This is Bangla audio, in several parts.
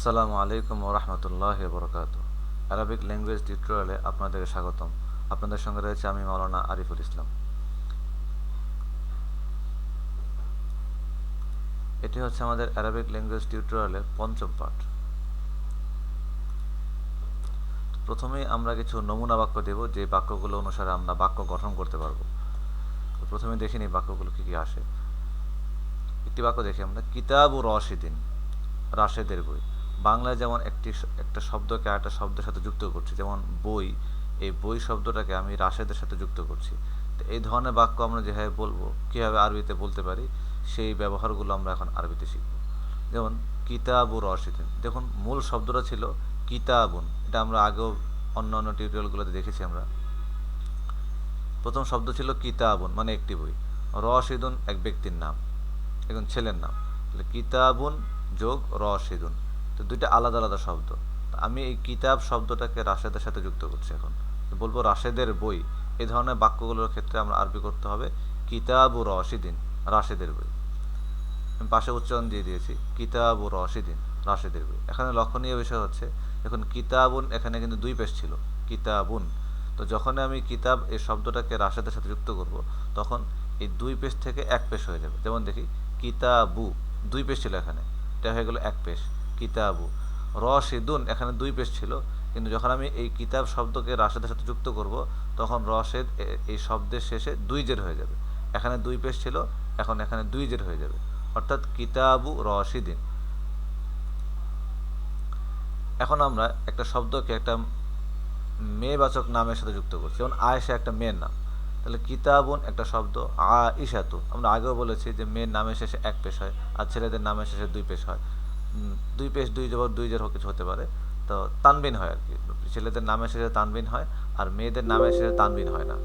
আসসালামু আলাইকুম ওরহমতুল্লাহ বরকাত আরবিক ল্যাঙ্গুয়েজ টিউটোরিয়ালে আপনাদের স্বাগতম। আপনাদের সঙ্গে রয়েছে আমি মাওলানা আরিফুল ইসলাম। এটি হচ্ছে আমাদের অ্যারাবিক ল্যাঙ্গুয়েজ টিউটোরিয়ালের পঞ্চম পাঠ। প্রথমেই আমরা কিছু নমুনা বাক্য দেব, যে বাক্যগুলো অনুসারে আমরা বাক্য গঠন করতে পারব। প্রথমে দেখে নিই বাক্যগুলো কী কী আসে। একটি বাক্য দেখি আমরা, কিতাব ও রশিদিন রাশেদের বই। বাংলায় যেমন একটি একটা শব্দকে আরেকটা শব্দের সাথে যুক্ত করছি, যেমন বই, এই বই শব্দটাকে আমি রাশেদের সাথে যুক্ত করছি। তো এই ধরনের বাক্য আমরা যেভাবে বলব, কীভাবে আরবিতে বলতে পারি, সেই ব্যবহারগুলো আমরা এখন আরবিতে শিখব। যেমন, কিতাবু রশিদিন। দেখুন, মূল শব্দটা ছিল কিতাবুন। এটা আমরা আগেও অন্য অন্য টিউটোরিয়ালগুলোতে দেখেছি আমরা। প্রথম শব্দ ছিল কিতাবুন মানে একটি বই। রশিদুন এক ব্যক্তির নাম, একজন ছেলের নাম। তাহলে কিতাবুন যোগ রশিদুন। তো দুইটা আলাদা আলাদা শব্দ। আমি এই কিতাব শব্দটাকে রাশেদের সাথে যুক্ত করছি এখন। বলব রাশেদের বই, এই ধরনের বাক্যগুলোর ক্ষেত্রে আমরা আরবি করতে হবে, কিতাব ও রশিদিন, রাশেদের বই। আমি পাশে উচ্চারণ দিয়ে দিয়েছি, কিতাব ও রশিদিন, রাশেদের বই। এখানে লক্ষণীয় বিষয় হচ্ছে এখন কিতাবুন এখানে কিন্তু দুই পেশ ছিল, কিতাবুন। তো যখন আমি কিতাব এই শব্দটাকে রাশেদের সাথে যুক্ত করব, তখন এই দুই পেশ থেকে এক পেশ হয়ে যাবে। যেমন দেখি, কিতাবু, দুই পেশ ছিল এখানে, এটা হয়ে গেল এক পেশ। কিতাবু। রশিদুন, এখানে দুই পেশ ছিল। কিন্তু যখন আমি এই কিতাব শব্দকে রাশেদের সাথে যুক্ত করব, তখন রশেদ এই শব্দের শেষে দুই জের হয়ে যাবে। এখানে দুই পেশ ছিল, এখন এখানে দুই জের হয়ে যাবে। অর্থাৎ কিতাবু রশিদিন। এখন আমরা একটা শব্দকে একটা মেয়েবাচক নামের সাথে যুক্ত করছি। যেমন আয়েশা একটা মেয়ের নাম। তাহলে কিতাবুন একটা শব্দ আ ইশাতু আমরা আগেও বলেছি যে মেয়ের নামের শেষে এক পেশ হয়, আর ছেলেদের নামের শেষে দুই পেশ হয়। দুই পেশ, দুই জবর, দুই জের কিছু হতে পারে। তো তানবিন হয় আর কি। ছেলেদের নামের শেষে তানবিন হয়, আর মেয়েদের নামের শেষে তানবিন হয় না।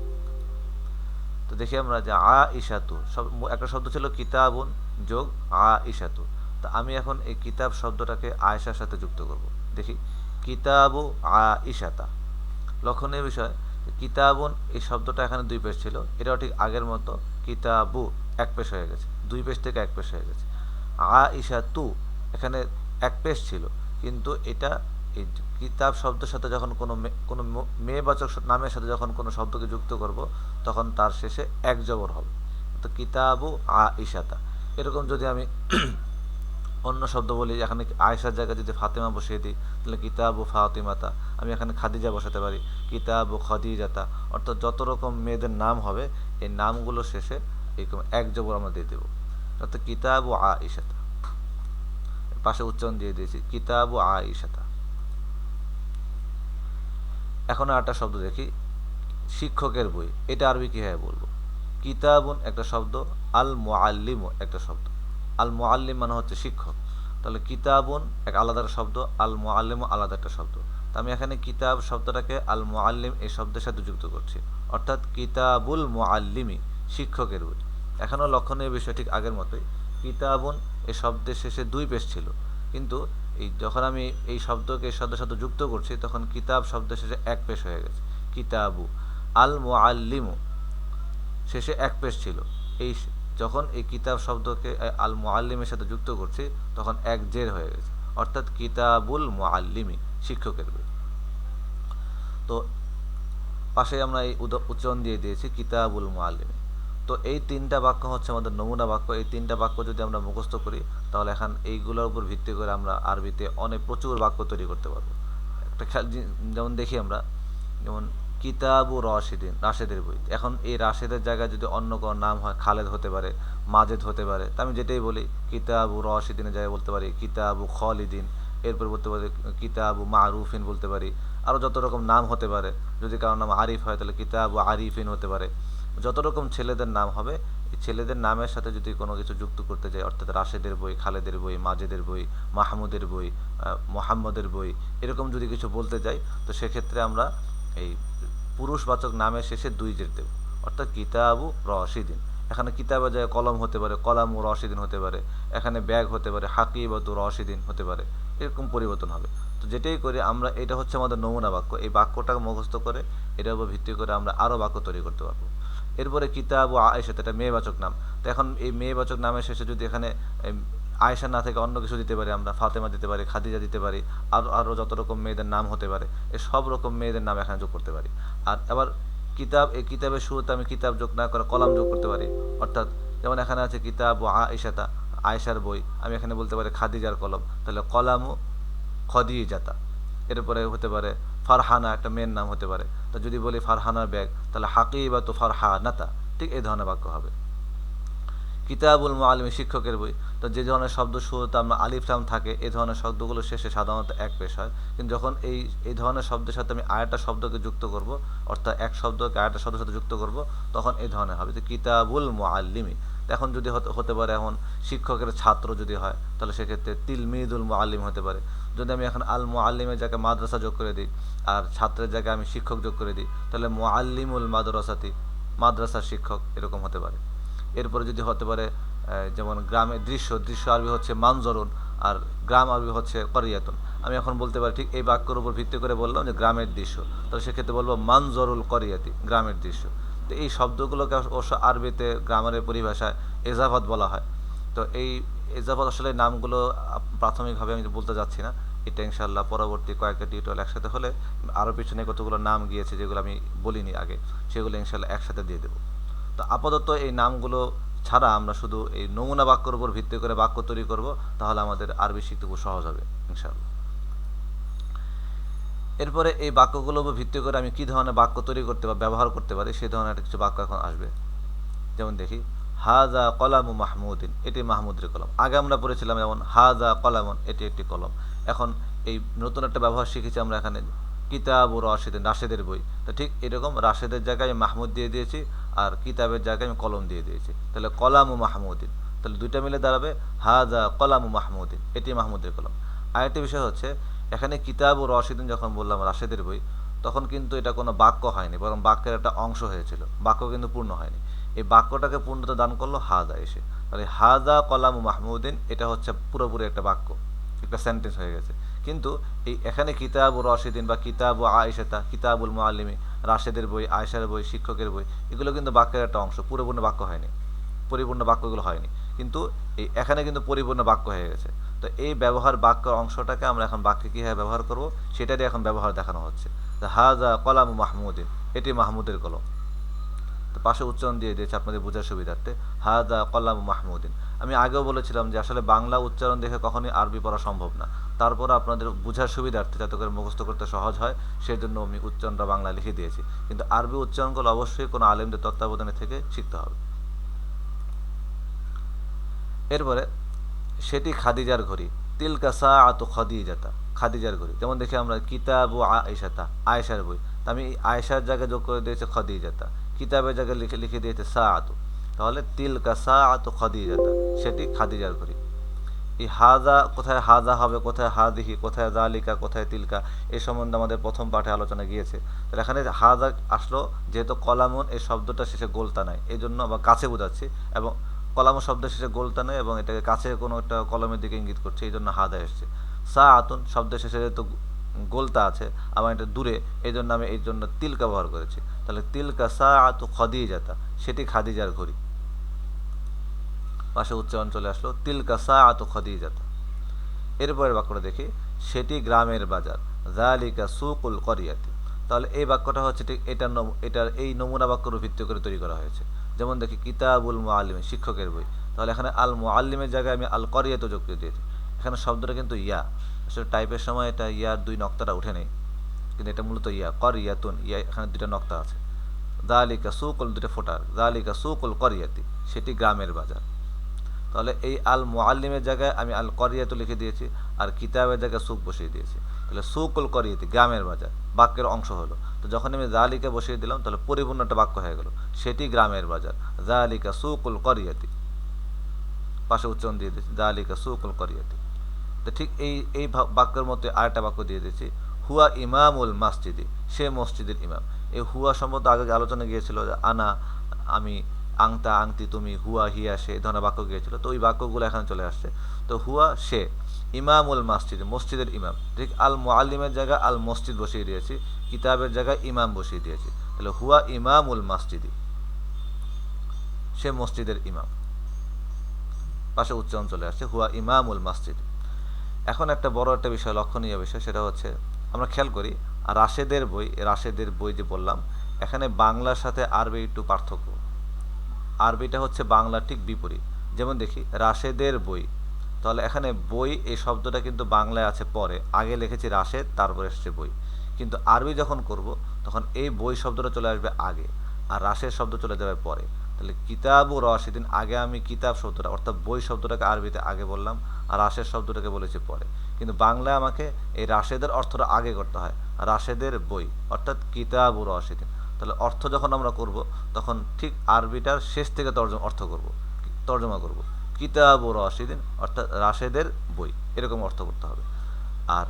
তো দেখি আমরা যে আ ইশাতু সব, একটা শব্দ ছিল কিতাবুন যোগ আ ইশাতু তো আমি এখন এই কিতাব শব্দটাকে আয়েশার সাথে যুক্ত করব। দেখি, কিতাবু আ ইশাতা লক্ষণীয় বিষয়, কিতাবুন, এই শব্দটা এখানে দুই পেশ ছিল। এটাও ঠিক আগের মতো, কিতাবু এক পেশ হয়ে গেছে, দুই পেশ থেকে এক পেশ হয়ে গেছে। আ ইশা তু এখানে এক পেশ ছিল। কিন্তু এটা এই কিতাব শব্দের সাথে যখন কোনো কোনো মেয়েবাচক নামের সাথে যখন কোনো শব্দকে যুক্ত করব, তখন তার শেষে এক জবর হবে। তো কিতাবু আ ইশাতা এরকম যদি আমি অন্য শব্দ বলি, এখানে আয়েশার জায়গায় যদি ফাতেমা বসিয়ে দিই, তাহলে কিতাবু ফাতিমাতা। আমি এখানে খাদিজা বসাতে পারি। কিতাবু খদিজাতা। অর্থাৎ যত রকম মেয়েদের নাম হবে, এই নামগুলো শেষে এরকম এক জবর আমরা দিয়ে দেবো। অর্থাৎ কিতাবু আ ইশাতা পাশে উচ্চারণ দিয়ে দিয়েছি, কিতাব আ ইশাতা এখন আর একটা শব্দ দেখি, শিক্ষকের বই, এটা আরবি কীভাবে বলব? কিতাবুন একটা শব্দ আল মুআল্লিমু একটা শব্দ। আল মুআল্লিম মানে হচ্ছে শিক্ষক। তাহলে কিতাবুন এক আলাদা শব্দ আল মুআল্লিমু আলাদা একটা শব্দ। তা আমি এখানে কিতাব শব্দটাকে আল মুআল্লিম এই শব্দের সাথে যুক্ত করছি। অর্থাৎ কিতাবুল মুআল্লিমি, শিক্ষকের বই। এখনও লক্ষণীয় বিষয় ঠিক আগের মতোই, কিতাবুন এই শব্দের শেষে দুই পেশ ছিল। কিন্তু এই যখন আমি এই শব্দকে শব্দের সাথে যুক্ত করছি, তখন কিতাব শব্দের শেষে এক পেশ হয়ে গেছে। কিতাবু। আল মুআল্লিমু শেষে এক পেশ ছিল। এই যখন এই কিতাব শব্দকে আল মুআল্লিমের সাথে যুক্ত করছি, তখন এক জের হয়ে গেছে। অর্থাৎ কিতাবুল মুআল্লিমি শিক্ষকের বই। তো পাশে আমরা এই উচ্চারণ দিয়ে দিয়েছি কিতাবুল মুআল্লিমি তো এই তিনটা বাক্য হচ্ছে আমাদের নমুনা বাক্য। এই তিনটা বাক্য যদি আমরা মুখস্থ করি, তাহলে এখন এইগুলোর উপর ভিত্তি করে আমরা আরবিতে অনেক প্রচুর বাক্য তৈরি করতে পারব। একটা যেমন দেখি আমরা, যেমন কিতাব কিতাবু রশিদিন, রাশেদের বই। এখন এই রাশেদের জায়গায় যদি অন্য কোনো নাম হয়, খালেদ হতে পারে, মাজেদ হতে পারে, তা আমি যেটাই বলি, কিতাব কিতাবু রশিদিনের জায়গায় বলতে পারি, কিতাবু খলিদিন, এরপর বলতে পারি, কিতাব কিতাবু মারুফিন বলতে পারি আরও যত রকম নাম হতে পারে, যদি কারোর নাম আরিফ হয়, তাহলে কিতাব কিতাবু আরিফিন হতে পারে। যত রকম ছেলেদের নাম হবে ছেলেদের নামের সাথে যদি কোনো কিছু যুক্ত করতে চাই অর্থাৎ রাশেদের বই, খালেদের বই, মাজেদের বই, মাহমুদের বই মোহাম্মদের বই, এরকম যদি কিছু বলতে যাই, তো সেক্ষেত্রে আমরা এই পুরুষবাচক নামের শেষে দুই জের দেব। অর্থাৎ কিতাবু রশিদিন। এখানে কিতাবের জায়গায় কলম হতে পারে, কলাম ও রশিদিন হতে পারে, এখানে ব্যাগ হতে পারে, হাকিবতু রশিদিন হতে পারে, এরকম পরিবর্তন হবে। তো যেটাই করি আমরা, এটা হচ্ছে আমাদের নমুনা বাক্য। এই বাক্যটা মুখস্থ করে, এটার উপর ভিত্তি করে আমরা আরও বাক্য তৈরি করতে পারব। এরপরে কিতাব ও আয়েশা এটা মেয়েবাচক নাম। তো এখন এই মেয়েবাচক নামের শেষে যদি এখানে আয়েশা না থেকে অন্য কিছু দিতে পারি আমরা, ফাতেমা দিতে পারি, খাদিজা দিতে পারি আরও আরও যত রকম মেয়েদের নাম হতে পারে এই সব রকম মেয়েদের নাম এখানে যোগ করতে পারি। আর আবার কিতাব, এই কিতাবের শুরুতে আমি কিতাব যোগ না করে কলাম যোগ করতে পারি। অর্থাৎ যেমন এখানে আছে কিতাব ও আয়েশাতা, আয়েশার বই, আমি এখানে বলতে পারি খাদিজার কলম, তাহলে কলামও খদিজাতা। এরপরে হতে পারে ফারহানা একটা মেয়ের নাম হতে পারে। তা যদি বলি ফারহানার ব্যাগ, তাহলে হাকি বা তো ফারহানাতা ঠিক এই ধরনের বাক্য হবে। কিতাবুল মালিম শিক্ষকের বই। তো যে ধরনের শব্দ শুরুতে আমরা আলিফলাম থাকে এই ধরনের শব্দগুলো শেষে সাধারণত এক পেশ হয়। কিন্তু যখন এই এই ধরনের শব্দের সাথে আমি আরেকটা শব্দকে যুক্ত করব, অর্থাৎ এক শব্দকে আরেকটা শব্দের সাথে যুক্ত করব, তখন এই ধরনের হবে। যে কিতাবুল মোয়াল্লিমি এখন যদি হতে পারে এখন শিক্ষকের ছাত্র যদি হয়, তাহলে সেক্ষেত্রে তিলমিদুল মোয়াল্লিম হতে পারে। যদি আমি এখন আল মোয়াল্লিমের জায়গায় মাদ্রাসা যোগ করে দিই, আর ছাত্রের জায়গায় আমি শিক্ষক যোগ করে দিই, তাহলে মোয়াল্লিমুল মাদ্রাসাতি মাদ্রাসার শিক্ষক এরকম হতে পারে। এরপরে যদি হতে পারে যেমন গ্রামের দৃশ্য দৃশ্য আরবি হচ্ছে মানজরুন, আর গ্রাম আরবি হচ্ছে করিয়াতুন। আমি এখন বলতে পারি, ঠিক এই বাক্যর উপর ভিত্তি করে বললাম যে গ্রামের দৃশ্য। তো সেক্ষেত্রে বলব মানজরুল করিয়াতি, গ্রামের দৃশ্য। তো এই শব্দগুলোকে অবশ্য আরবিতে, গ্রামারের পরিভাষায় এজাফাত বলা হয়। তো এই এজাফত আসলে নামগুলো প্রাথমিকভাবে আমি বলতে যাচ্ছি না। এটা ইনশাল্লাহ পরবর্তী কয়েকটা টিউটোরিয়াল একসাথে হলে আরও পিছনে কতগুলো নাম গিয়েছে যেগুলো আমি বলিনি আগে, সেগুলো ইনশাল্লাহ একসাথে দিয়ে দেবো। তো আপাতত এই নামগুলো ছাড়া আমরা শুধু এই নমুনা বাক্যর উপর ভিত্তি করে বাক্য তৈরি করব, তাহলে আমাদের আরবি শিখতে খুব সহজ হবে, ইনশাআল্লাহ। এরপরে এই বাক্যগুলোর ভিত্তি করে আমি কী ধরনের বাক্য তৈরি করতে বা ব্যবহার করতে পারি সেই ধরনের কিছু বাক্য এখন আসবে। যেমন দেখি হাজা কলামু মাহমুদিন, এটি মাহমুদের কলম। আগে আমরা পড়েছিলাম যেমন, হাজা কলামন, এটি একটি কলম। এখন এই নতুন একটা ব্যবহার শিখেছি আমরা এখানে, কিতাব ও রাশেদিন, রাশেদের বই। তো ঠিক এরকম রাশেদের জায়গায় আমি মাহমুদ দিয়ে দিয়েছি, আর কিতাবের জায়গায় আমি কলম দিয়ে দিয়েছি। তাহলে কলাম মাহমুদিন, তাহলে দুইটা মিলে দাঁড়াবে, হাজা কলাম মাহমুদিন, এটি মাহমুদের কলম। আরেকটি বিষয় হচ্ছে, এখানে কিতাব ও রশিদিন যখন বললাম রাশেদের বই, তখন কিন্তু এটা কোনো বাক্য হয়নি, বরং বাক্যের একটা অংশ হয়েছিল। বাক্য কিন্তু পূর্ণ হয়নি। এই বাক্যটাকে পূর্ণতা দান করল হাজা এসে। তাহলে হাজা কলাম মাহমুদিন, এটা হচ্ছে পুরোপুরি একটা বাক্য, একটা সেন্টেন্স হয়ে গেছে। কিন্তু এই এখানে কিতাব রশিদিন বা কিতাব ও আয়েশাতা, কিতাবুল মোয়াল্লিমি রাশেদের বই, আয়েশার বই, শিক্ষকের বই, এগুলো কিন্তু বাক্যের একটা অংশ, পরিপূর্ণ বাক্য হয়নি। পরিপূর্ণ বাক্যগুলো হয়নি। কিন্তু এই এখানে কিন্তু পরিপূর্ণ বাক্য হয়ে গেছে। তো এই ব্যবহার বাক্য অংশটাকে আমরা এখন বাক্যে কীভাবে ব্যবহার করব সেটারই এখন ব্যবহার দেখানো হচ্ছে। হাজা কলাম মাহমুদিন, এটি মাহমুদের কলম। পাশে উচ্চারণ দিয়ে দিয়েছে আপনাদের বোঝার সুবিধার্থে। হাজা কলাম মাহমুদিন। আমি আগেও বলেছিলাম যে আসলে বাংলা উচ্চারণ দেখে কখনোই আরবি পড়া সম্ভব না। তারপর আপনাদের বোঝার সুবিধার্থে যাতে করে মুখস্থ করতে সহজ হয় সেই জন্য আমি উচ্চারণটা বাংলা লিখে দিয়েছি। কিন্তু আরবি উচ্চারণগুলো অবশ্যই কোনো আলেমদের তত্ত্বাবধানে থেকে শিখতে হবে। এরপরে, সেটি খাদিজার ঘড়ি। তিলকা সা আত খাদিজাতা, খাদিজার ঘড়ি। যেমন দেখি আমরা কিতাব ও আয়েশাতা আয়েশার বই। আমি আয়েশার জায়গায় যোগ করে দিয়েছে খদিজাতা। কিতাবের যাকে লিখে লিখে দিয়েছে সা আতু তাহলে তিলকা সা আত খাদিজাতা, সেটি খাদিজার ঘড়ি। এই হাজা, কোথায় হাজা হবে, কোথায় হাদিহি, কোথায় জালিকা কোথায় তিলকা এই সম্বন্ধে আমাদের প্রথম পাঠে আলোচনা গিয়েছে। তাহলে এখানে হাজা আসলো, যেহেতু কলামন, এই শব্দটা শেষে গোলতা নাই। এই জন্য আবার কাছে বোঝাচ্ছি এবং কলাম শব্দের শেষে গোলতা নেই এবং এটাকে কাছে কোনো একটা কলমের দিকে ইঙ্গিত করছে এই জন্য হাদা এসছে। সা আতুন শব্দের শেষে যেহেতু গোলতা আছে আবার এটা দূরে এই জন্য আমি এই জন্য তিলকা ব্যবহার করেছি। তাহলে তিলকা সা আতু খদিজাতা, সেটি খাদিজার ঘড়ি। পাশে উচ্চারণ চলে আসলো, তিলকা সা আত খদিজাতা। এরপরের বাক্যটা দেখি, সেটি গ্রামের বাজার জালিকা সুকুল করিয়াতি। তাহলে এই বাক্যটা হচ্ছে ঠিক এটার এটার এই নমুনা বাক্যর ভিত্তি করে তৈরি করা হয়েছে। যেমন দেখি, কিতাবুল মুআল্লিম, শিক্ষকের বই। তাহলে এখানে আল মুআল্লিমের জায়গায় আমি আল করিয়াত যোগ করে দিয়েছি। এখানে শব্দটা কিন্তু ইয়া। আসলে টাইপের সময় এটা ইয়ার দুই নক্তাটা উঠে নেই। কিন্তু এটা মূলত ইয়া, করিয়াতুন, ইয়া এখানে দুইটা নক্তা আছে। জালিকা সুকুল দুটো ফোটার জালিকা সুকুল করিয়াতি, সেটি গ্রামের বাজার। তাহলে এই আল মোয়াল্লিমের জায়গায় আমি আল করিয়াত লিখে দিয়েছি, আর কিতাবের জায়গায় সুখ বসিয়ে দিয়েছি। তাহলে সুকুল করিয়াতি, গ্রামের বাজার, বাক্যের অংশ হলো। তো যখন আমি জালিকা বসিয়ে দিলাম, তাহলে পরিপূর্ণ একটা বাক্য হয়ে গেল। সেটি গ্রামের বাজার জালিকা সুকুল করিয়াতি। পাশে উচ্চারণ দিয়ে দিয়েছি জালিকা সুকুল করিয়াতি। তো ঠিক এই এই বাক্যের মধ্যে আরেকটা বাক্য দিয়ে দিয়েছি। হুয়া ইমামুল মাসজিদি, সে মসজিদের ইমাম। এই হুয়া সম্বন্ধে আগে আলোচনা গিয়েছিল যে আনা, আমি আংতা, আংতি, তুমি, হুয়া, হিয়া, সে ধরনের বাক্য গিয়েছিল। তো ওই বাক্যগুলো এখানে চলে আসছে। তো হুয়া, সে ইমামুল মসজিদ, মসজিদের ইমাম। ঠিক আল মোয়াল্লিমের জায়গায় আল মসজিদ বসিয়ে দিয়েছি, কিতাবের জায়গায় ইমাম বসিয়ে দিয়েছি। তাহলে হুয়া ইমামুল মাসজিদি, সে মসজিদের ইমাম। পাশে উচ্চারণ চলে আসছে, হুয়া ইমামুল মসজিদ। এখন একটা বড় একটা বিষয়, লক্ষণীয় বিষয়, সেটা হচ্ছে আমরা খেয়াল করি, রাশেদের বই রাশেদের বই যে বললাম, এখানে বাংলার সাথে আরবি একটু পার্থক্য। আরবিটা হচ্ছে বাংলা ঠিক বিপরীত। যেমন দেখি, রাশেদের বই, তাহলে এখানে বই এই শব্দটা কিন্তু বাংলায় আছে পরে, আগে লিখেছি রাশেদ, তারপরে এসছে বই। কিন্তু আরবি যখন করব, তখন এই বই শব্দটা চলে আসবে আগে, আর রাশের শব্দ চলে যাবে পরে। তাহলে কিতাব ও রশিদিন, আগে আমি কিতাব শব্দটা, অর্থাৎ বই শব্দটাকে আরবিতে আগে বললাম, আর রাশের শব্দটাকে বলেছি পরে। কিন্তু বাংলায় আমাকে এই রাশেদের অর্থটা আগে করতে হয়, রাশেদের বই, অর্থাৎ কিতাব ও রশিদিন। তাহলে অর্থ যখন আমরা করব, তখন ঠিক আরবিটার শেষ থেকে তর্জমা, অর্থ করব, তর্জমা করব। কিতাব ও রশিদিন, অর্থাৎ রাশেদের বই, এরকম অর্থ করতে হবে। আর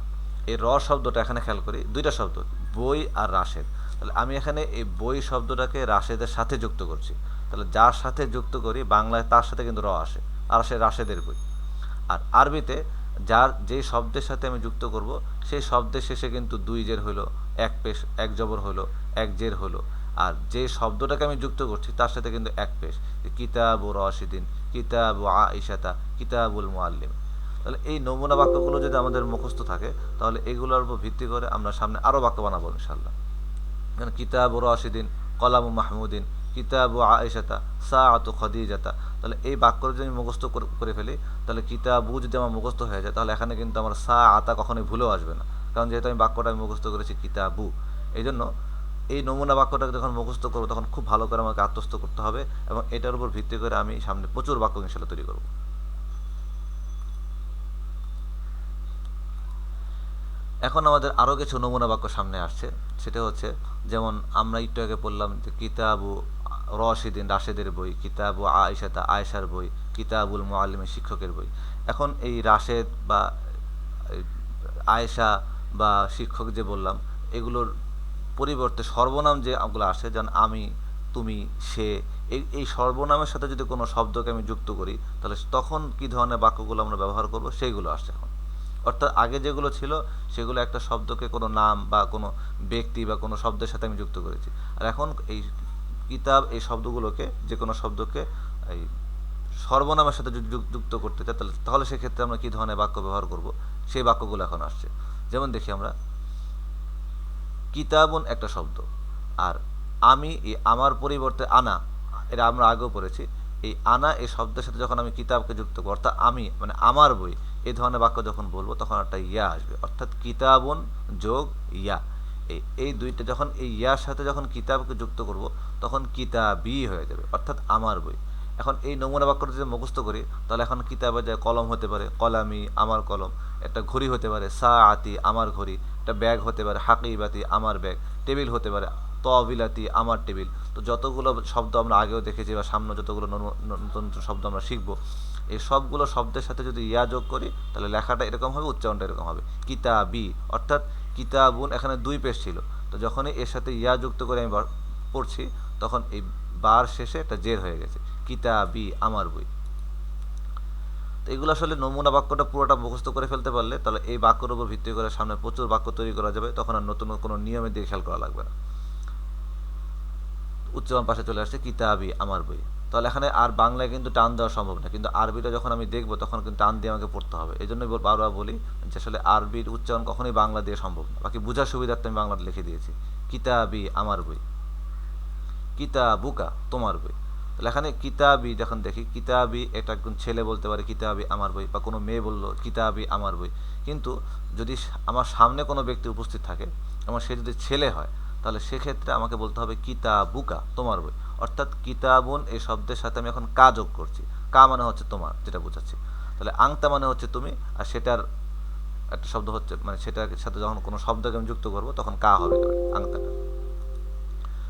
এই র শব্দটা এখানে খেয়াল করি, দুইটা শব্দ, বই আর রাশেদ তাহলে আমি এখানে এই বই শব্দটাকে রাশেদের সাথে যুক্ত করছি। তাহলে যার সাথে যুক্ত করি, বাংলায় তার সাথে কিন্তু র আসে। আর সে রাশেদের বই। আর আরবিতে যার যেই শব্দের সাথে আমি যুক্ত করব, সেই শব্দের শেষে কিন্তু দুই জের হলো এক পেশ, এক জবর হলো এক জের হলো আর যে শব্দটাকে আমি যুক্ত করছি, তার সাথে কিন্তু এক পেশ। কিতাব ও রশিদিন, কিতাব ও আইসাতা কিতাবুল মোয়াল্লিম তাহলে এই নমুনা বাক্যগুলো যদি আমাদের মুখস্থ থাকে, তাহলে এগুলোর উপর ভিত্তি করে আমরা সামনে আরও বাক্য বানাবো ইনশাল্লাহ কিতাব ও রশিদিন, কলাম মাহমুদিন কিতাব ও আয়েশাতা সা আত খদিজাতা। তাহলে এই বাক্য যদি আমি মুখস্থ করে- ফেলি, তাহলে কিতাবু যদি আমার মুখস্থ হয়ে যায়, তাহলে এখানে কিন্তু আমার সা আতা কখনোই ভুলেও আসবে না। কারণ যেহেতু আমি বাক্যটা আমি মুখস্থ করেছি কিতাবু এই জন্য এই নমুনা বাক্যটাকে যখন মুখস্থ করব, তখন খুব ভালো করে আমাকে আত্মস্থ করতে হবে এবং এটার উপর ভিত্তি করে আমি সামনে প্রচুর বাক্য ইনশাল্লাহ তৈরি করব। এখন আমাদের আরও কিছু নমুনা বাক্য সামনে আসছে। সেটা হচ্ছে, যেমন, আমরা একটু আগে বললাম যে, কিতাবু রশিদিন, রাশেদের বই, কিতাবু আয়েশাতা, আয়েশার বই, কিতাবুল মোয়াল্লিমের শিক্ষকের বই। এখন এই রাশেদ বা আয়েশা বা শিক্ষক যে বললাম, এগুলোর পরিবর্তে সর্বনাম যে ওগুলো আসে যেমন, আমি, তুমি, সে, এই এই সর্বনামের সাথে যদি কোনো শব্দকে আমি যুক্ত করি, তাহলে তখন কি ধরনের বাক্যগুলো আমরা ব্যবহার করব? সেইগুলো আসছে এখন। অর্থাৎ আগে যেগুলো ছিল, সেগুলো একটা শব্দকে কোনো নাম বা কোনো ব্যক্তি বা কোনো শব্দের সাথে আমি যুক্ত করেছি। আর এখন এই কিতাব, এই শব্দগুলোকে যে কোনো শব্দকে এই সর্বনামের সাথে যুক্ত করতে চাই, তাহলে তাহলে সেক্ষেত্রে আমরা কী ধরনের বাক্য ব্যবহার করব? সেই বাক্যগুলো এখন আসছে। যেমন দেখি আমরা, কিতাবন একটা শব্দ, আর আমি এই আমার পরিবর্তে আনা, এটা আমরা আগেও পড়েছি, এই আনা এই শব্দের সাথে যখন আমি কিতাবকে যুক্ত করব, অর্থাৎ আমি মানে আমার বই এই ধরনের বাক্য যখন বলব, তখন একটা ইয়া আসবে। অর্থাৎ কিতাবন যোগ ইয়া। এই দুইটা যখন, এই ইয়ার সাথে যখন কিতাবকে যুক্ত করব, তখন কিতাবই হয়ে যাবে। অর্থাৎ আমার বই। এখন এই নমুনা বাক্যটা যদি মুখস্থ করি, তাহলে এখন কিতাবে যায় কলম হতে পারে, কলামি, আমার কলম, একটা ঘড়ি হতে পারে সা আতি আমার ঘড়ি, একটা ব্যাগ হতে পারে, হাকিবাতি, আমার ব্যাগ, টেবিল হতে পারে তবিলাতি আমার টেবিল। তো যতগুলো শব্দ আমরা আগেও দেখেছি বা সামনে যতগুলো নতুন শব্দ আমরা শিখব এই সবগুলো শব্দের সাথে যদি ইয়া যোগ করি, তাহলে লেখাটা এরকম হবে, উচ্চারণটা এরকম হবে। কিতাবি, অর্থাৎ কিতাবুন এখানে দুই পেশ ছিল। তো যখনই এর সাথে ইয়া যুক্ত করে আমি পড়ছি, তখন এই বার শেষে একটা জের হয়ে গেছে। কিতাবি, আমার বই। তো এগুলো আসলে নমুনা বাক্যটা পুরোটা মুখস্থ করে ফেলতে পারলে, তাহলে এই বাক্যের উপর ভিত্তি করে সামনে প্রচুর বাক্য তৈরি করা যাবে। তখন আর নতুন কোনো নিয়মের দিকে খেয়াল করা লাগবে না। উচ্চারণ পাশে চলে আসছে, কিতাবি, আমার বই। তাহলে এখানে আর বাংলায় কিন্তু টান দেওয়া সম্ভব না। কিন্তু আরবিটা যখন আমি দেখব, তখন কিন্তু টান দিয়ে আমাকে পড়তে হবে। এই জন্যই বারবার বলি যে আসলে আরবির উচ্চারণ কখনোই বাংলা দিয়ে সম্ভব না। বাকি বোঝার সুবিধার্থে আমি বাংলাতে লিখে দিয়েছি। কিতাবি আমার বই। কিতাবুকা তোমার বই। তাহলে এখানে কিতাবি যখন দেখি, কিতাবি এটা একজন ছেলে বলতে পারে, কিতাবি আমার বই, বা কোনো মেয়ে বলল, কিতাবি আমার বই। কিন্তু যদি আমার সামনে কোনো ব্যক্তি উপস্থিত থাকে এবং সে যদি ছেলে হয়, তাহলে সেক্ষেত্রে আমাকে বলতে হবে কিতাবুকা তোমার বই। অর্থাৎ কিতাবুন, এই শব্দের সাথে আমি এখন কা যোগ করছি। কা মানে হচ্ছে তোমার, যেটা বোঝাচ্ছি। তাহলে আংতা মানে হচ্ছে তুমি, আর সেটার একটা শব্দ হচ্ছে মানে সেটার সাথে যখন কোনো শব্দকে আমি যুক্ত করব, তখন কা হবে আংতাটা।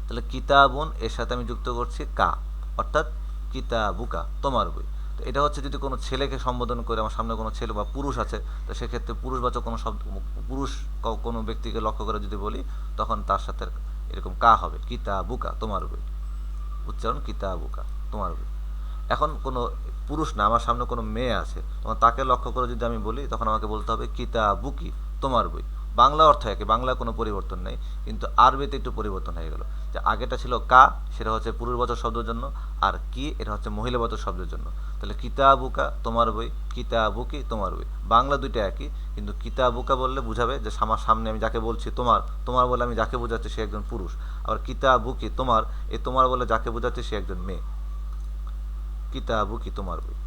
তাহলে কিতাবুন, এর সাথে আমি যুক্ত করছি কা, অর্থাৎ কিতাবুকা, তোমার বই। তো এটা হচ্ছে যদি কোনো ছেলেকে সম্বোধন করে, আমার সামনে কোনো ছেলে বা পুরুষ আছে, তো সেক্ষেত্রে পুরুষ পুরুষবাচক কোনো শব্দ, পুরুষ কোনো ব্যক্তিকে লক্ষ্য করে যদি বলি, তখন তার সাথে এরকম কা হবে, কিতাবুকা, তোমার বই। উচ্চারণ কিতাবুকা, তোমার এখন কোনো পুরুষ না, আমার সামনে কোনো মেয়ে আছে, তখন তাকে লক্ষ্য করে যদি আমি বলি, তখন আমাকে বলতে হবে কিতাবুকি, তোমার বই। বাংলা অর্থ একই বাংলা কোনো পরিবর্তন নেই, কিন্তু আরবিতে একটু পরিবর্তন হয়ে গেল। যে আগেটা ছিল কা, সেটা হচ্ছে পুরুষ পুরুষবাচক শব্দের জন্য, আর কি, এটা হচ্ছে মহিলা মহিলাবাচক শব্দের জন্য। তাহলে কিতাবুকা তোমার বই, কিতাবুকি তোমার বই। বাংলা দুইটা একই, কিন্তু কিতাবুকা বললে বুঝাবে যে আমার সামনে আমি যাকে বলছি তোমার তোমার বলে আমি যাকে বোঝাচ্ছি সে একজন পুরুষ। আবার কিতাবুকি তোমার, এ তোমার বলে যাকে বোঝাচ্ছি সে একজন মেয়ে। কিতাবুকি তোমার বই।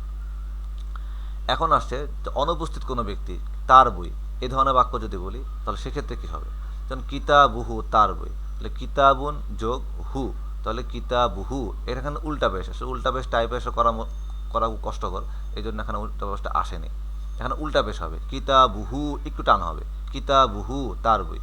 এখন আসছে অনুপস্থিত কোনো ব্যক্তি তার বই এ ধরনের বাক্য যদি বলি, তাহলে সেক্ষেত্রে কী হবে? যেমন কিতাবুহু তার বই। তাহলে কিতাবুন যোগ হু, তাহলে কিতাবুহু। এটা এখানে উল্টা বেশ আসে। উল্টা বেশ টাইপ এসে করা করা কষ্টকর। এই জন্য এখানে উল্টা বেশটা আসেনি। এখানে উল্টা বেশ হবে। কিতাবুহু একটু টান হবে। কিতাবুহু তার বই।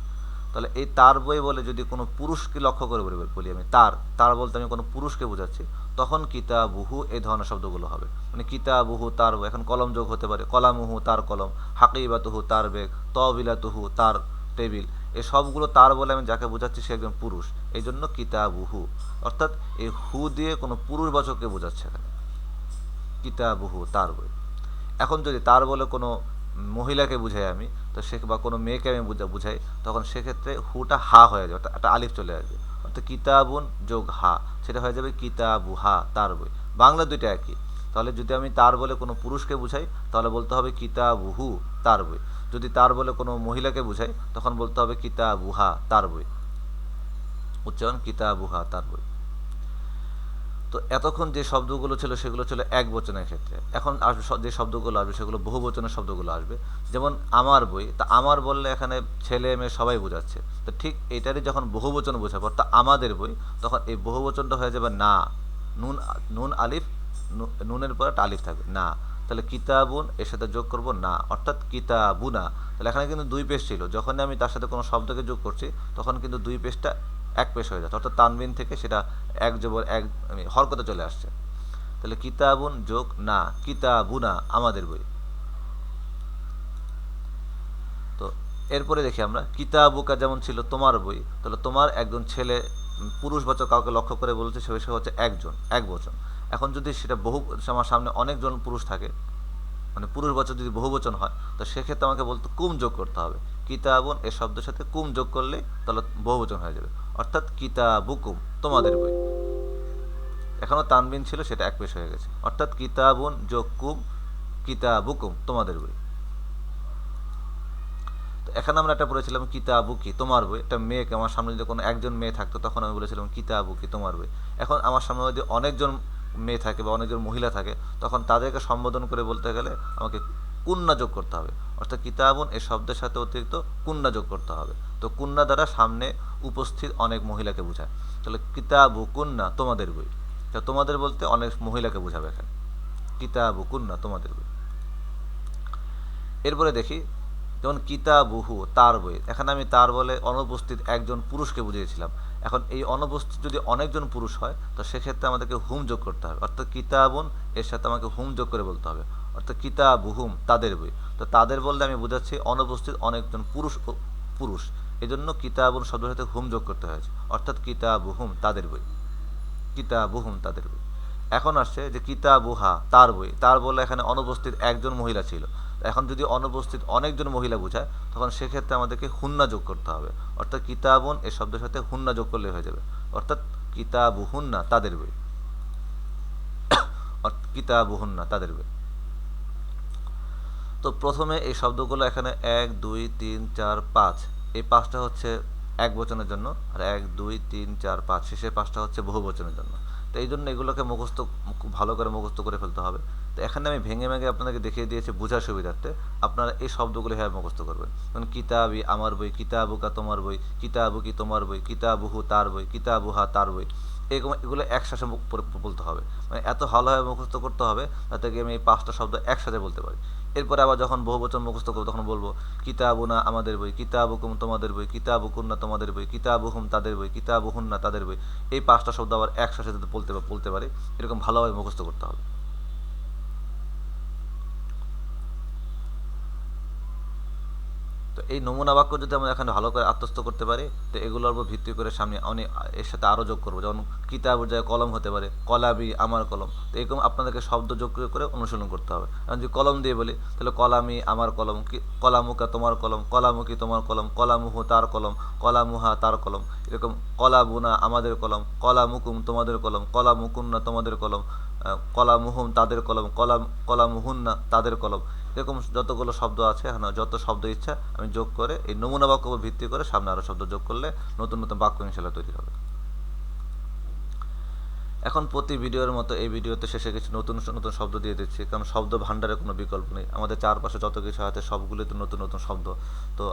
তাহলে এই তার বই বলে যদি কোনো পুরুষকে লক্ষ্য করে বলি আমি তার তার বলতে আমি কোনো পুরুষকে বোঝাচ্ছি, তখন কিতাবুহু এই ধরনের শব্দগুলো হবে। মানে কিতাবুহু, তার বই, এখন কলম যোগ হতে পারে, কলামুহু, তার কলম, হাকিবাতুহু, তার বেগ তবিলাতুহু তার টেবিল এই সবগুলো তার বলে আমি যাকে বোঝাচ্ছি সে একজন পুরুষ, এই জন্য কিতাবুহু। অর্থাৎ এই হু দিয়ে কোনো পুরুষবাচককে বোঝাচ্ছে এখানে। কিতাবুহু, তার বই। এখন যদি তার বলে কোনো মহিলাকে বুঝাই আমি, তো সে বা কোনো মেয়েকে আমি বুঝা বুঝাই, তখন সেক্ষেত্রে হুটা হা হয়ে যাবে, একটা আলিফ চলে আসবে। অর্থাৎ কিতাবুন যোগ হা, সেটা হয়ে যাবে কিতাবু হা, তার বই। বাংলা দুইটা একই। তাহলে যদি আমি তার বলে কোনো পুরুষকে বুঝাই, তাহলে বলতে হবে কিতাবুহু তার বই। যদি তার বলে কোনো মহিলাকে বুঝাই, তখন বলতে হবে কিতাবুহা তার বই। উচ্চারণ কিতাবুহা তার বই। তো এতক্ষণ যে শব্দগুলো ছিল সেগুলো ছিল এক বচনের ক্ষেত্রে। এখন আসবে যে শব্দগুলো আসবে সেগুলো বহু বচনের শব্দগুলো আসবে। যেমন আমার বই, তা আমার বললে এখানে ছেলে মেয়ে সবাই বোঝাচ্ছে। তো ঠিক এটারই যখন বহু বচন বোঝাবো, অর্থাৎ আমাদের বই, তখন এই বহু বচনটা হয়ে যাবে না। নুন নুন আলিফ নুনের পর একটা আলিফ থাকবে, না। তাহলে কিতাবুন, এর সাথে যোগ করব, না। অর্থাৎ কিতাবুনা। তাহলে এখানে কিন্তু দুই পেশ ছিল। যখন আমি তার সাথে কোনো শব্দকে যোগ করছি, তখন কিন্তু দুই পেশটা এক পেশ হয়ে যাচ্ছে। অর্থাৎ তানবিন থেকে সেটা এক জবর এক হরকতে চলে আসছে। তাহলে কিতাবুন যোগ না, কিতাবুনা আমাদের বই। তো এরপরে দেখি আমরা, কিতাবুকা যেমন ছিল তোমার বই, তাহলে তোমার একজন ছেলে, পুরুষ পুরুষবাচক কাউকে লক্ষ্য করে বলছে, সে সে হচ্ছে একজন, এক বচন। এখন যদি সেটা বহু, আমার সামনে অনেকজন পুরুষ থাকে মানে পুরুষ বচন যদি বহু বচন হয়, তো সেক্ষেত্রে আমাকে বলতে কুম যোগ করতে হবে। কিতাবুন এ শব্দের সাথে কুম যোগ করলে তাহলে বহু বচন হয়ে যাবে। অর্থাৎ কিতাবুকুম, তোমাদের বই। এখনও তানবিন ছিল, সেটা এক পেশ হয়ে গেছে। অর্থাৎ কিতাবুন যোগ কুম কিতাবুকুম, তোমাদের বই। তো এখানে আমরা একটা পড়েছিলাম কিতাবু কি তোমার বই। একটা মেয়েকে, আমার সামনে যদি কোনো একজন মেয়ে থাকতো, তখন আমি বলেছিলাম কিতাবু কি তোমার বই। এখন আমার সামনে যদি অনেকজন মেয়ে থাকে বা অনেকজন মহিলা থাকে, তখন তাদেরকে সম্বোধন করে বলতে গেলে আমাকে কুন্না যোগ করতে হবে। অর্থাৎ কিতাবুন এই শব্দের সাথে অতিরিক্ত কুন্না যোগ করতে হবে। তো কুন্না দ্বারা সামনে উপস্থিত অনেক মহিলাকে বোঝায়। তাহলে কিতাবু কুন্না, তোমাদের বই। তা তোমাদের বলতে অনেক মহিলাকে বোঝাবে এখানে। কিতাবু কুন্না, তোমাদের বই। এরপরে দেখি, যেমন কিতাবুহু, তার বই। এখানে আমি তার বলে অনুপস্থিত একজন পুরুষকে বুঝিয়েছিলাম। এখন এই অনুপস্থিত যদি অনেকজন পুরুষ হয়, তো সেক্ষেত্রে আমাদেরকে হুম যোগ করতে হবে। অর্থাৎ কিতাবুন, এর সাথে আমাকে হুম যোগ করে বলতে হবে। অর্থাৎ কিতাবুহুম, তাদের বই। তো তাদের বলতে আমি বোঝাচ্ছি, অনুপস্থিত অনেকজন পুরুষ পুরুষ। এই জন্য কিতাবুন শব্দের সাথে হুম যোগ করতে হয়েছে। অর্থাৎ কিতাবুহুম তাদের বই। কিতাবুহুম তাদের বই। এখন আসছে যে কিতাবুহা তার বই। তার বলে এখানে অনুপস্থিত একজন মহিলা ছিল। এখন যদি অনুপস্থিত অনেকজন মহিলা বোঝায়, তখন সেক্ষেত্রে আমাদেরকে হুন্না যোগ করতে হবে। অর্থাৎ কিতাবুন এই শব্দের সাথে হুন্না যোগ করলে হয়ে যাবে। অর্থাৎ কিতাবু হুন্না তাদের বই। কিতাবু হুন্না তাদের বই। তো প্রথমে এই শব্দগুলো এখানে এক, দুই, তিন, চার, পাঁচ এই পাঁচটা হচ্ছে এক বচনের জন্য আর এক, দুই, তিন, চার, পাঁচ, শেষের পাঁচটা হচ্ছে বহু বচনের জন্য। তো এই জন্য এগুলোকে মুখস্থ, ভালো করে মুখস্থ করে ফেলতে হবে। তো এখানে আমি ভেঙে ভেঙে আপনাকে দেখিয়ে দিয়েছি বোঝার সুবিধার্থে। আপনারা এই শব্দগুলো হ্যাঁ মুখস্থ করবেন। যেমন, কিতাবি আমার বই, কিতাবুকা তোমার বই কিতাবুকি তোমার বই, কিতাবুহু তার বই, কিতাবুহা তার বই। এরকম এগুলো একসাথে মুখ বলতে হবে। মানে এত ভালোভাবে মুখস্থ করতে হবে যাতে আমি এই পাঁচটা শব্দ একসাথে বলতে পারি। এরপরে আবার যখন বহু বচন মুখস্থ করব তখন বলব, কিতাবুনা আমাদের বই, কিতাবুকুম তোমাদের বই, কিতাবুকুন্না তোমাদের বই, কিতাবুহুম তাদের বই, কিতাবুহুন্না তাদের বই। এই পাঁচটা শব্দ আবার একসাথে বলতে বলতে পারি, এরকম ভালোভাবে মুখস্থ করতে হবে। তো এই নমুনা বাক্য যদি আমরা এখানে ভালো করে আত্মস্থ করতে পারি, তো এগুলোর উপর ভিত্তি করে সামনে অনেক এর সাথে আরও যোগ করব। যেমন কিতাব যায় কলম হতে পারে কলাবি আমার কলম। তো এরকম আপনাদেরকে শব্দ যোগ করে অনুশীলন করতে হবে। কারণ যদি কলম দিয়ে বলি, তাহলে কলামি আমার কলম, কি কলামুকা তোমার কলম, কলামুকি তোমার কলম, কলামুহু তার কলম, কলামুহা তার কলম। এরকম কলাবুনা আমাদের কলম, কলামুকুম তোমাদের কলম, কলামুকুন্না তোমাদের কলম কলামুহুম তাদের কলম, কলাম কলামুহুন্না তাদের কলম। এরকম যতগুলো শব্দ আছে এখানে যত শব্দ ইচ্ছা, আমি যোগ করে, এই নমুনা বাক্য ভিত্তি করে সামনে আরও শব্দ যোগ করলে নতুন নতুন বাক্য ইনশাল্লাহ তৈরি হবে। এখন প্রতি ভিডিওর মতো এই ভিডিওতে শেষে কিছু নতুন নতুন শব্দ দিয়ে দিচ্ছি, কারণ শব্দ ভাণ্ডারের কোনো বিকল্প নেই। আমাদের চারপাশে যত কিছু আছে তো নতুন নতুন শব্দ। তো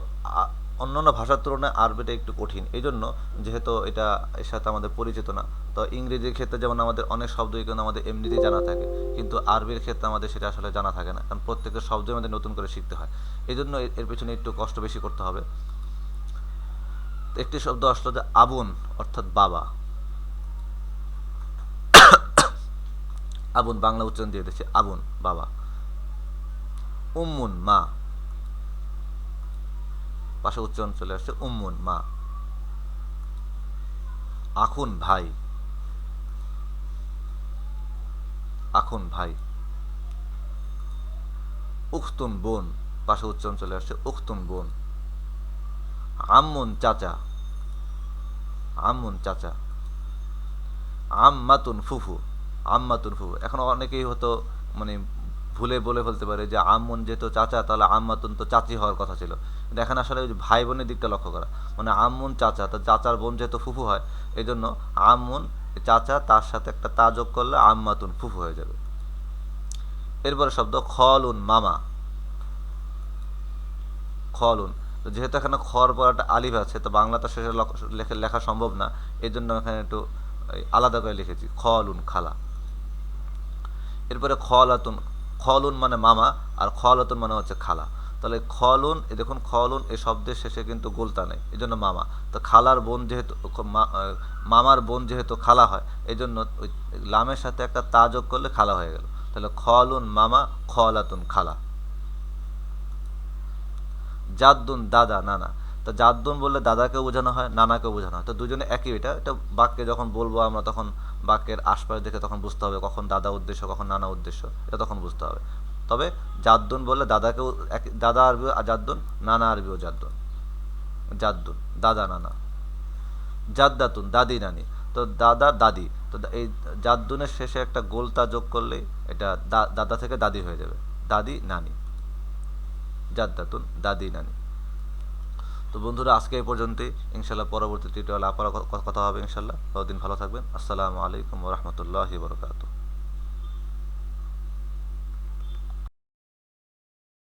অন্যান্য ভাষার তুলনায় আরবিটা একটু কঠিন। এই জন্য যেহেতু এটা এর সাথে আমাদের পরিচিত না, তো ইংরেজির ক্ষেত্রে যেমন আমাদের অনেক শব্দই কিন্তু আমাদের এমনিতেই জানা থাকে, কিন্তু আরবির ক্ষেত্রে আমাদের সেটা আসলে জানা থাকে না, কারণ প্রত্যেকের শব্দই আমাদের নতুন করে শিখতে হয়। এই জন্য এর- এর পেছনে একটু কষ্ট বেশি করতে হবে। একটি শব্দ আসলো যে আবুন, অর্থাৎ বাবা। আবুন, বাংলা উচ্চারণ দিয়ে দিচ্ছে, আবুন, বাবা। উম্মুন, মা। পাশে উচ্চারণ চলে আসছে, উম্মুন, মা। আখুন, ভাই। আখুন, ভাই। উখতুন বোন। পাশে উচ্চারণ চলে আসছে উখতুন বোন। আম্মুন, চাচা। আম্মুন, চাচা। আম্মাতুন, ফুফু। আম্মাতুন, ফুফু। এখন অনেকেই হয়তো মানে ভুলে বলে ফেলতে পারে যে আম্মুন যেহেতু চাচা, তাহলে আম্মাতুন তো চাচি হওয়ার কথা ছিল। কিন্তু এখানে আসলে ভাই বোনের দিকটা লক্ষ্য করা। মানে আম্মুন চাচা, তো চাচার বোন যেহেতু ফুফু হয় এই জন্য আম্মুন, চাচা তার সাথে একটা তা যোগ করলে আম্মাতুন ফুফু হয়ে যাবে। এরপরে শব্দ খলুন, মামা। খলুন। যেহেতু এখানে খর একটা আলিফ আছে, তো বাংলাটা শেষে লেখা সম্ভব না। এই জন্য এখানে একটু, আলাদা করে লিখেছি, খলুন, খালা। এরপরে খলাতুন খলুন মানে মামা আর খলাতুন মানে হচ্ছে খালা। তাহলে খলুন এ দেখুন খলুন এ শব্দের শেষে কিন্তু গোলতা নেই, এই জন্য মামা। তো খালার বোন যেহেতু মামার বোন যেহেতু খালা হয়, এই জন্য ওই লামের সাথে একটা তা যোগ করলে খালা হয়ে গেল। তাহলে খলুন মামা, খলাতুন খালা। জাদ্দুন দাদা, নানা। তো জাদ্দুন বললে দাদাকেও বোঝানো হয়, নানাকেও বোঝানো হয়। তো দুজনে একই, এটা এটা বাক্যে যখন বলব আমরা তখন বাক্যের আশপাশ দেখে তখন বুঝতে হবে কখন দাদা উদ্দেশ্য, কখন নানা উদ্দেশ্য, এটা তখন বুঝতে হবে। তবে জাদ্দুন বললে দাদাকেও এক, দাদা আরবিও জাদ্দুন, নানা আরবিও জাদ্দুন। জাদ্দুন, দাদা, নানা। জাদ্দাতুন, দাদি, নানি। তো দাদা, দাদি। তো এই জাদ্দুনের শেষে একটা গোলতা যোগ করলেই এটা দাদা থেকে দাদি হয়ে যাবে। দাদি, নানি। জাদ্দাতুন, দাদি, নানি। তো বন্ধুরা, আজকে এই পর্যন্তই। ইনশাল্লাহ পরবর্তী টিউটোরিয়াল আবার কথা হবে ইনশাল্লাহ ততদিন ভালো থাকবেন। আসসালামু আলাইকুম রহমতুল্লাহি বরকাতুহ।